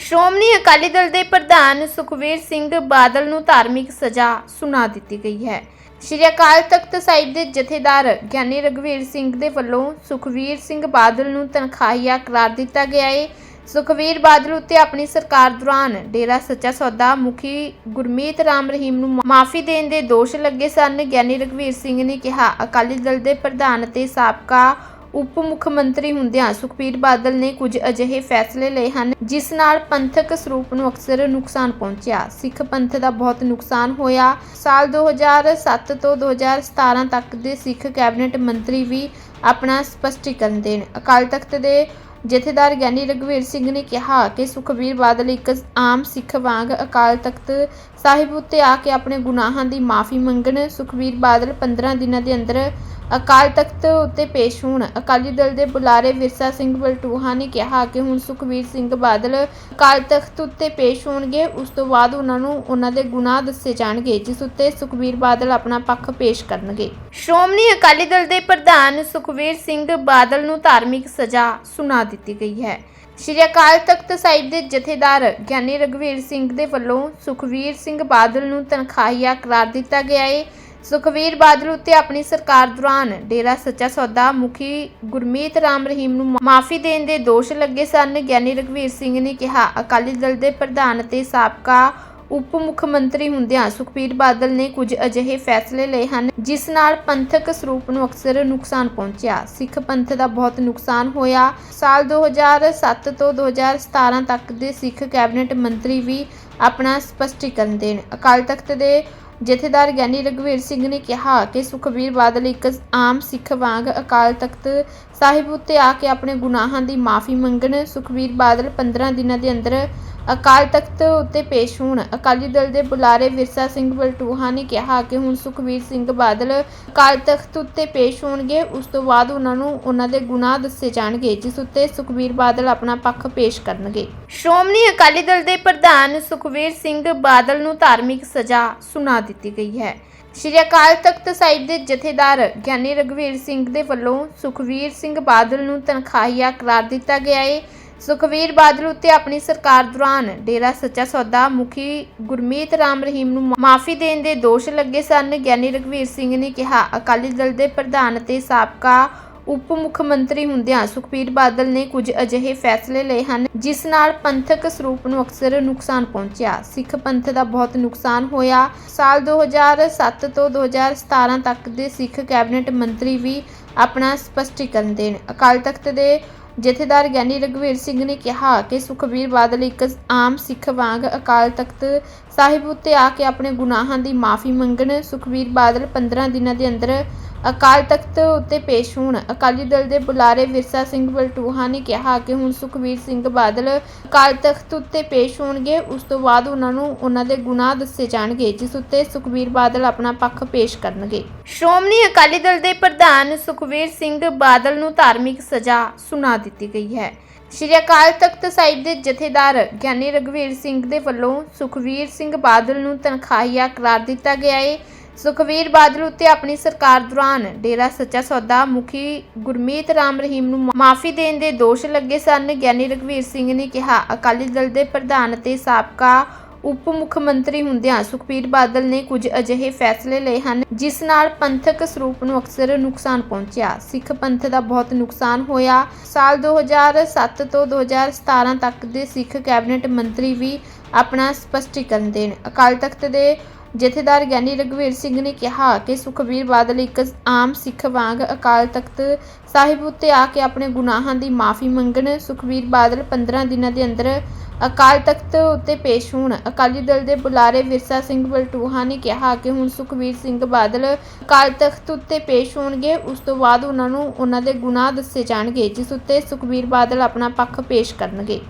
ਸ਼੍ਰੋਮਣੀ ਅਕਾਲੀ ਦਲ ਦੇ ਪ੍ਰਧਾਨ ਸੁਖਵੀਰ ਸਿੰਘ ਬਾਦਲ ਨੂੰ ਧਾਰਮਿਕ ਸਜ਼ਾ ਸੁਣਾ ਦਿੱਤੀ ਗਈ ਹੈ। ਸ਼੍ਰੀ ਅਕਾਲ ਤਖਤ ਸਾਹਿਬ ਦੇ ਜਥੇਦਾਰ ਗਿਆਨੀ ਰਗਵੀਰ ਸਿੰਘ ਦੇ ਵੱਲੋਂ ਸੁਖਵੀਰ ਸਿੰਘ ਬਾਦਲ ਨੂੰ ਤਨਖਾਹੀਆ ਕਰਾਰ ਦਿੱਤਾ ਗਿਆ ਹੈ ਸੁਖਵੀਰ ਬਾਦਲ ਉੱਤੇ ਆਪਣੀ ਸਰਕਾਰ ਦੌਰਾਨ ਡੇਰਾ ਸੱਚਾ ਸੌਦਾ ਮੁਖੀ ਗੁਰਮੀਤ ਰਾਮ ਰਹੀਮ ਨੂੰ ਮਾਫੀ ਦੇਣ ਦੇ ਦੋਸ਼ ਲੱਗੇ ਸਨ। ਗਿਆਨੀ ਰਗਵੀਰ ਸਿੰਘ ਨੇ ਕਿਹਾ, ਅਕਾਲੀ ਦਲ ਦੇ ਪ੍ਰਧਾਨ ਅਤੇ ਸਾਬਕਾ ਉਪ ਮੁੱਖ ਮੰਤਰੀ ਹੁੰਦਿਆਂ ਸੁਖਬੀਰ ਬਾਦਲ ਨੇ ਕੁਝ ਅਜਿਹੇ ਫੈਸਲੇ ਲਏ ਹਨ, ਜਿਸ ਨਾਲ ਪੰਥਕ ਸਰੂਪ ਨੂੰ ਅਕਸਰ ਨੁਕਸਾਨ ਪਹੁੰਚਿਆ। ਸਿੱਖ ਪੰਥ ਦਾ ਬਹੁਤ ਨੁਕਸਾਨ ਹੋਇਆ। ਸਾਲ 2007 ਤੋਂ 2017 ਤੱਕ ਦੇ ਸਿੱਖ ਕੈਬਨਿਟ ਮੰਤਰੀ ਵੀ ਆਪਣਾ ਸਪਸ਼ਟੀਕਰਨ ਦੇਣ। ਅਕਾਲ ਤਖਤ ਦੇ ਜਥੇਦਾਰ ਗਿਆਨੀ ਰਗਵੀਰ ਸਿੰਘ ਨੇ ਕਿਹਾ ਕਿ ਸੁਖਬੀਰ ਬਾਦਲ ਇੱਕ ਆਮ ਸਿੱਖ ਵਾਂਗ ਅਕਾਲ ਤਖਤ ਸਾਹਿਬ ਉੱਤੇ ਆ ਕੇ ਆਪਣੇ ਗੁਨਾਹਾਂ ਦੀ ਮਾਫੀ ਮੰਗਣ, ਸੁਖਬੀਰ ਬਾਦਲ 15 ਦਿਨਾਂ ਦੇ ਅੰਦਰ ਅਕਾਲ ਤਖਤ ਉੱਤੇ ਪੇਸ਼ ਹੋਣ। ਅਕਾਲੀ ਦਲ ਦੇ ਬੁਲਾਰੇ ਵਿਰਸਾ ਸਿੰਘ ਬਲਟੂਹਾ ਨੇ ਕਿਹਾ ਕਿ ਹੁਣ ਸੁਖਬੀਰ ਸਿੰਘ ਬਾਦਲ ਅਕਾਲ ਤਖਤ ਉੱਤੇ ਪੇਸ਼ ਹੋਣਗੇ, ਉਸ ਤੋਂ ਬਾਅਦ ਉਹਨਾਂ ਨੂੰ ਉਹਨਾਂ ਦੇ ਗੁਨਾਹ ਦੱਸੇ ਜਾਣਗੇ, ਜਿਸ ਉੱਤੇ ਸੁਖਬੀਰ ਬਾਦਲ ਆਪਣਾ ਪੱਖ ਪੇਸ਼ ਕਰਨਗੇ। ਸ਼੍ਰੋਮਣੀ ਅਕਾਲੀ ਦਲ ਦੇ ਪ੍ਰਧਾਨ ਸੁਖਬੀਰ ਸਿੰਘ ਬਾਦਲ ਨੂੰ ਧਾਰਮਿਕ ਸਜ਼ਾ ਸੁਣਾ ਦਿੱਤੀ ਗਈ ਹੈ। ਸ਼੍ਰੀ ਅਕਾਲ ਤਖਤ ਸਾਹਿਬ ਦੇ ਜਥੇਦਾਰ ਗਿਆਨੀ ਰਗਵੀਰ ਸਿੰਘ ਦੇ ਵੱਲੋਂ ਸੁਖਵੀਰ ਸਿੰਘ ਬਾਦਲ ਨੂੰ ਤਨਖਾਹੀਆ ਕਰਾਰ ਦਿੱਤਾ ਗਿਆ ਹੈ ਸੁਖਵੀਰ ਬਾਦਲ ਉੱਤੇ ਆਪਣੀ ਸਰਕਾਰ ਦੌਰਾਨ ਡੇਰਾ ਸੱਚਾ ਸੌਦਾ ਮੁਖੀ ਗੁਰਮੀਤ ਰਾਮ ਰਹੀਮ ਨੂੰ ਮਾਫੀ ਦੇਣ ਦੇ ਦੋਸ਼ ਲੱਗੇ ਸਨ। ਗਿਆਨੀ ਰਗਵੀਰ ਸਿੰਘ ਨੇ ਕਿਹਾ, ਅਕਾਲੀ ਦਲ ਦੇ ਪ੍ਰਧਾਨ ਅਤੇ ਸਾਬਕਾ ਉਪ ਮੁੱਖ ਮੰਤਰੀ ਹੁੰਦਿਆਂ ਸੁਖਬੀਰ ਬਾਦਲ ਨੇ ਕੁਝ ਅਜਿਹੇ ਫੈਸਲੇ ਲਏ ਹਨ, ਜਿਸ ਨਾਲ ਪੰਥਕ ਸਰੂਪ ਨੂੰ ਅਕਸਰ ਨੁਕਸਾਨ ਪਹੁੰਚਿਆ। ਸਿੱਖ ਪੰਥ ਦਾ ਬਹੁਤ ਨੁਕਸਾਨ ਹੋਇਆ। ਸਾਲ 2007 ਤੋਂ 2017 ਤੱਕ ਦੇ ਸਿੱਖ ਕੈਬਨਿਟ ਮੰਤਰੀ ਵੀ ਆਪਣਾ ਸਪਸ਼ਟੀਕਰਨ ਦੇਣ। ਅਕਾਲ ਤਖਤ ਦੇ ਜਥੇਦਾਰ ਗਿਆਨੀ ਰਗਵੀਰ ਸਿੰਘ ਨੇ ਕਿਹਾ ਕਿ ਸੁਖਬੀਰ ਬਾਦਲ ਇੱਕ ਆਮ ਸਿੱਖ ਵਾਂਗ ਅਕਾਲ ਤਖਤ ਸਾਹਿਬ ਉੱਤੇ ਆ ਕੇ ਆਪਣੇ ਗੁਨਾਹਾਂ ਦੀ ਮਾਫੀ ਮੰਗਣ, ਸੁਖਬੀਰ ਬਾਦਲ 15 ਦਿਨਾਂ ਦੇ ਅੰਦਰ ਅਕਾਲ ਤਖਤ ਉੱਤੇ ਪੇਸ਼ ਹੋਣ। ਅਕਾਲੀ ਦਲ ਦੇ ਬੁਲਾਰੇ ਵਿਰਸਾ ਸਿੰਘ ਬਲਟੂਹਾ ਨੇ ਕਿਹਾ ਕਿ ਹੁਣ ਸੁਖਬੀਰ ਸਿੰਘ ਬਾਦਲ ਅਕਾਲ ਤਖਤ ਉੱਤੇ ਪੇਸ਼ ਹੋਣਗੇ, ਉਸ ਤੋਂ ਬਾਅਦ ਉਹਨਾਂ ਨੂੰ ਉਹਨਾਂ ਦੇ ਗੁਨਾਹ ਦੱਸੇ ਜਾਣਗੇ, ਜਿਸ ਉੱਤੇ ਸੁਖਬੀਰ ਬਾਦਲ ਆਪਣਾ ਪੱਖ ਪੇਸ਼ ਕਰਨਗੇ। ਸ਼੍ਰੋਮਣੀ ਅਕਾਲੀ ਦਲ ਦੇ ਪ੍ਰਧਾਨ ਸੁਖਬੀਰ ਸਿੰਘ ਬਾਦਲ ਨੂੰ ਧਾਰਮਿਕ ਸਜ਼ਾ ਸੁਣਾ ਦਿੱਤੀ ਗਈ ਹੈ। ਸ਼੍ਰੀ ਅਕਾਲ ਤਖਤ ਸਾਹਿਬ ਦੇ ਜਥੇਦਾਰ ਗਿਆਨੀ ਰਗਵੀਰ ਸਿੰਘ ਦੇ ਵੱਲੋਂ ਸੁਖਵੀਰ ਸਿੰਘ ਬਾਦਲ ਨੂੰ ਤਨਖਾਹੀਆ ਕਰਾਰ ਦਿੱਤਾ ਗਿਆ ਹੈ ਸੁਖਵੀਰ ਬਾਦਲ ਉੱਤੇ ਆਪਣੀ ਸਰਕਾਰ ਦੌਰਾਨ ਡੇਰਾ ਸੱਚਾ ਸੌਦਾ ਮੁਖੀ ਗੁਰਮੀਤ ਰਾਮ ਰਹੀਮ ਨੂੰ ਮਾਫੀ ਦੇਣ ਦੇ ਦੋਸ਼ ਲੱਗੇ ਸਨ। ਗਿਆਨੀ ਰਗਵੀਰ ਸਿੰਘ ਨੇ ਕਿਹਾ, ਅਕਾਲੀ ਦਲ ਦੇ ਪ੍ਰਧਾਨ ਅਤੇ ਸਾਬਕਾ ਉਪ ਮੁੱਖ ਮੰਤਰੀ ਹੁੰਦਿਆਂ ਸੁਖਬੀਰ ਬਾਦਲ ਨੇ ਕੁਝ ਅਜਿਹੇ ਫੈਸਲੇ ਲਏ ਹਨ, ਜਿਸ ਨਾਲ ਪੰਥਕ ਸਰੂਪ ਨੂੰ ਅਕਸਰ ਨੁਕਸਾਨ ਪਹੁੰਚਿਆ। ਸਿੱਖ ਪੰਥ ਦਾ ਬਹੁਤ ਨੁਕਸਾਨ ਹੋਇਆ। ਸਾਲ 2007 ਤੋਂ 2017 ਤੱਕ ਦੇ ਸਿੱਖ ਕੈਬਨਿਟ ਮੰਤਰੀ ਵੀ ਆਪਣਾ ਸਪਸ਼ਟੀਕਰਨ ਦੇਣ। ਅਕਾਲ ਤਖਤ ਦੇ ਜਥੇਦਾਰ ਗਿਆਨੀ ਰਗਵੀਰ ਸਿੰਘ ਨੇ ਕਿਹਾ ਕਿ ਸੁਖਬੀਰ ਬਾਦਲ ਇੱਕ ਆਮ ਸਿੱਖ ਵਾਂਗ ਅਕਾਲ ਤਖਤ ਸਾਹਿਬ ਉੱਤੇ ਆ ਕੇ ਆਪਣੇ ਗੁਨਾਹਾਂ ਦੀ ਮਾਫੀ ਮੰਗਣ, ਸੁਖਬੀਰ ਬਾਦਲ 15 ਦਿਨਾਂ ਦੇ ਅੰਦਰ ਅਕਾਲ ਤਖਤ ਉੱਤੇ ਪੇਸ਼ ਹੋਣ। ਅਕਾਲੀ ਦਲ ਦੇ ਬੁਲਾਰੇ ਵਿਰਸਾ ਸਿੰਘ ਬਲਟੂਹਾ ਨੇ ਕਿਹਾ ਕਿ ਹੁਣ ਸੁਖਬੀਰ ਸਿੰਘ ਬਾਦਲ ਅਕਾਲ ਤਖਤ ਉੱਤੇ ਪੇਸ਼ ਹੋਣਗੇ, ਉਸ ਤੋਂ ਬਾਅਦ ਉਹਨਾਂ ਨੂੰ ਉਹਨਾਂ ਦੇ ਗੁਨਾਹ ਦੱਸੇ ਜਾਣਗੇ, ਜਿਸ ਉੱਤੇ ਸੁਖਬੀਰ ਬਾਦਲ ਆਪਣਾ ਪੱਖ ਪੇਸ਼ ਕਰਨਗੇ। ਸ਼੍ਰੋਮਣੀ ਅਕਾਲੀ ਦਲ ਦੇ ਪ੍ਰਧਾਨ ਸੁਖਬੀਰ ਸਿੰਘ ਬਾਦਲ ਨੂੰ ਧਾਰਮਿਕ ਸਜ਼ਾ ਸੁਣਾ ਦਿੱਤੀ ਗਈ ਹੈ। ਸ਼੍ਰੀ ਅਕਾਲ ਤਖਤ ਸਾਹਿਬ ਦੇ ਜਥੇਦਾਰ ਗਿਆਨੀ ਰਗਵੀਰ ਸਿੰਘ ਦੇ ਵੱਲੋਂ ਸੁਖਵੀਰ ਸਿੰਘ ਬਾਦਲ ਨੂੰ ਤਨਖਾਹੀਆ ਕਰਾਰ ਦਿੱਤਾ ਗਿਆ ਹੈ ਸੁਖਵੀਰ ਬਾਦਲ ਉੱਤੇ ਆਪਣੀ ਸਰਕਾਰ ਦੌਰਾਨ ਡੇਰਾ ਸੱਚਾ ਸੌਦਾ ਮੁਖੀ ਗੁਰਮੀਤ ਰਾਮ ਰਹੀਮ ਨੂੰ ਮਾਫੀ ਦੇਣ ਦੇ ਦੋਸ਼ ਲੱਗੇ ਸਨ। ਗਿਆਨੀ ਰਗਵੀਰ ਸਿੰਘ ਨੇ ਕਿਹਾ, ਅਕਾਲੀ ਦਲ ਦੇ ਪ੍ਰਧਾਨ ਅਤੇ ਸਾਬਕਾ ਉਪ ਮੁੱਖ ਮੰਤਰੀ ਹੁੰਦਿਆਂ ਸੁਖਬੀਰ ਬਾਦਲ ਨੇ ਕੁਝ ਅਜਿਹੇ ਫੈਸਲੇ ਲਏ ਹਨ, ਜਿਸ ਨਾਲ ਪੰਥਕ ਸਰੂਪ ਨੂੰ ਅਕਸਰ ਨੁਕਸਾਨ ਪਹੁੰਚਿਆ। ਸਿੱਖ ਪੰਥ ਦਾ ਬਹੁਤ ਨੁਕਸਾਨ ਹੋਇਆ। ਸਾਲ 2007 ਤੋਂ 2017 ਤੱਕ ਦੇ ਸਿੱਖ ਕੈਬਨਿਟ ਮੰਤਰੀ ਵੀ ਆਪਣਾ ਸਪਸ਼ਟੀਕਰਨ ਦੇਣ। ਅਕਾਲ ਤਖਤ ਦੇ ਜਥੇਦਾਰ ਗਿਆਨੀ ਰਗਵੀਰ ਸਿੰਘ ਨੇ ਕਿਹਾ ਕਿ ਸੁਖਬੀਰ ਬਾਦਲ ਇੱਕ ਆਮ ਸਿੱਖ ਵਾਂਗ ਅਕਾਲ ਤਖਤ ਸਾਹਿਬ ਉੱਤੇ ਆ ਕੇ ਆਪਣੇ ਗੁਨਾਹਾਂ ਦੀ ਮਾਫੀ ਮੰਗਣ, ਸੁਖਬੀਰ ਬਾਦਲ 15 ਦਿਨਾਂ ਦੇ ਅੰਦਰ ਅਕਾਲ ਤਖਤ ਉੱਤੇ ਪੇਸ਼ ਹੋਣ। ਅਕਾਲੀ ਦਲ ਦੇ ਬੁਲਾਰੇ ਵਿਰਸਾ ਸਿੰਘ ਬਲਟੂਹਾ ਨੇ ਕਿਹਾ ਕਿ ਹੁਣ ਸੁਖਬੀਰ ਸਿੰਘ ਬਾਦਲ ਅਕਾਲ ਤਖਤ ਉੱਤੇ ਪੇਸ਼ ਹੋਣਗੇ, ਉਸ ਤੋਂ ਬਾਅਦ ਉਹਨਾਂ ਨੂੰ ਉਹਨਾਂ ਦੇ ਗੁਨਾਹ ਦੱਸੇ ਜਾਣਗੇ, ਜਿਸ ਉੱਤੇ ਸੁਖਬੀਰ ਬਾਦਲ ਆਪਣਾ ਪੱਖ ਪੇਸ਼ ਕਰਨਗੇ।